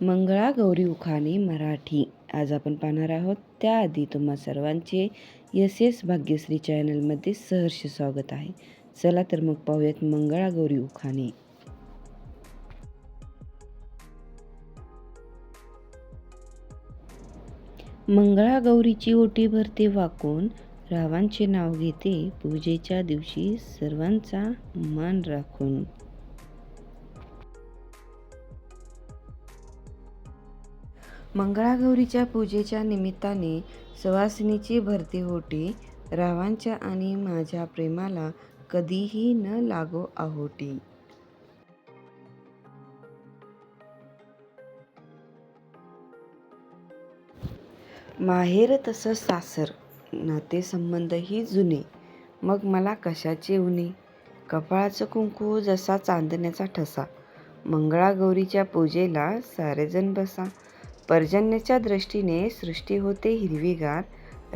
मंगळा गौरी उखाणे मराठी. आज आपण पाहणार आहोत त्याआधी तुम्हा सर्वांचे यस एस भाग्यश्री चॅनलमध्ये सहर्ष स्वागत आहे. चला तर मग पाहूयात मंगळा गौरी उखाणे. मंगळागौरीची ओटी भरते वाकून. रावांचे नाव घेते पूजेच्या दिवशी सर्वांचा मान राखून. मंगळागौरीच्या पूजेच्या निमित्ताने सुवासिनीची भरती होती. रावांच्या आणि माझ्या प्रेमाला कधीही न लागो आहोटी माहेर तसं सासर नातेसंबंधही जुने. मग मला कशाचे उणे कपाळाचं कुंकू जसा चांदण्याचा ठसा. मंगळागौरीच्या पूजेला सारेजण बसा. पर्जन्याच्या दृष्टीने सृष्टी होते हिरवीगार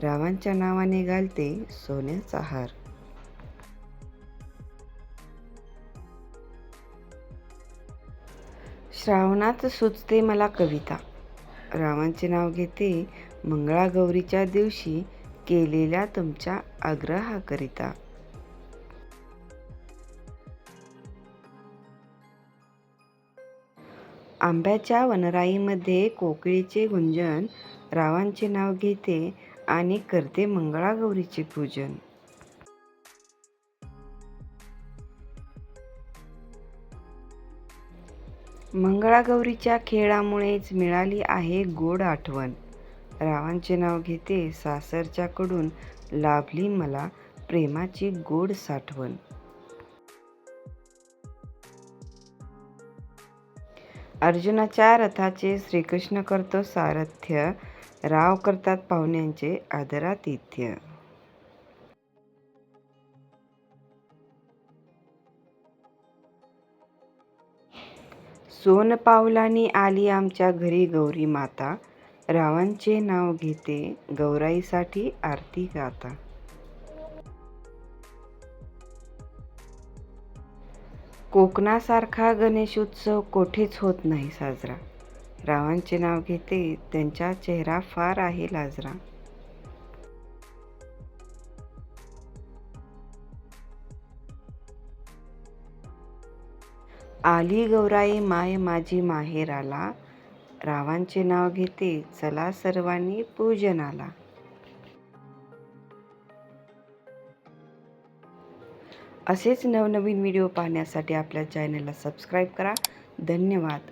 रावांच्या नावाने घालते सोन्याचा हार श्रावणात सुचते मला कविता. रावांचे नाव घेते मंगळागौरीच्या दिवशी केलेल्या तुमच्या आग्रहाकरिता. आंब्याच्या वनराईमध्ये कोकिळीचे गुंजन रावांचे नाव घेते आणि करते मंगळागौरीचे पूजन. मंगळागौरीच्या खेळामुळेच मिळाली आहे गोड आठवण. रावांचे नाव घेते सासरच्याकडून लाभली मला प्रेमाची गोड साठवण. अर्जुनाच्या रथाचे श्रीकृष्ण करतो सारथ्य राव करतात पाहुण्यांचे आदरातिथ्य. सोन पावलानी आली आमच्या घरी गौरी माता रावांचे नाव घेते गौराईसाठी आरती गाता. कोकणासारखा गणेशोत्सव कोठेच होत नाही साजरा. रावांचे नाव घेते त्यांचा चेहरा फार आहे लाजरा. आली गौराई माय माझी माहेराला. रावांचे नाव घेते चला सर्वांनी पूजनाला. असेच नवनवीन व्हिडिओ पाहण्यासाठी आपल्या चॅनलला सबस्क्राईब करा. धन्यवाद.